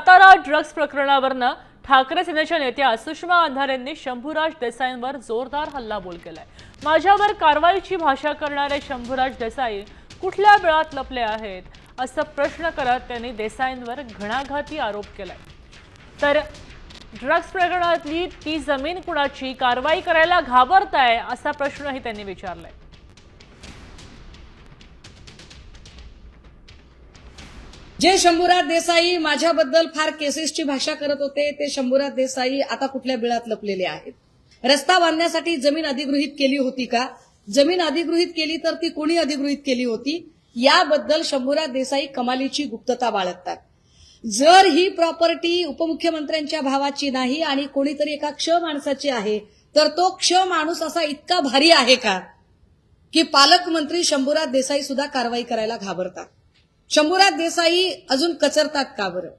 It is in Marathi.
सातारा ड्रग्ज प्रकरणावरनं ठाकरे सेनेच्या नेत्या सुषमा अंधारेंनी शंभूराज देसाईंवर जोरदार हल्लाबोल केलाय. माझ्यावर कारवाईची भाषा करणारे शंभूराज देसाई कुठल्या वेळात लपले आहेत असं प्रश्न करत त्यांनी देसाईंवर घणाघाती आरोप केलाय. तर ड्रग्ज प्रकरणातली ती जमीन कुणाची कारवाई करायला घाबरताय असा प्रश्नही त्यांनी विचारलाय. जे शंभूराज देसाई माझ्याबद्दल फार केसेसची भाषा करत होते ते शंभूराज देसाई आता कुठल्या बिळात लपलेले आहेत? रस्ता बांधण्यासाठी जमीन अधिगृहित केली होती का? जमीन अधिगृहित केली तर ती कोणी अधिगृहित केली होती? याबद्दल शंभूराज देसाई कमालीची गुप्तता बाळगतात. जर ही प्रॉपर्टी उपमुख्यमंत्र्यांच्या भावाची नाही आणि कोणीतरी एका क्ष माणसाची आहे तर तो क्ष माणूस असा इतका भारी आहे का? की पालकमंत्री शंभूराज देसाई सुद्धा कारवाई करायला घाबरतात. शंभूराज देसाई अजून कचरतात का बरं?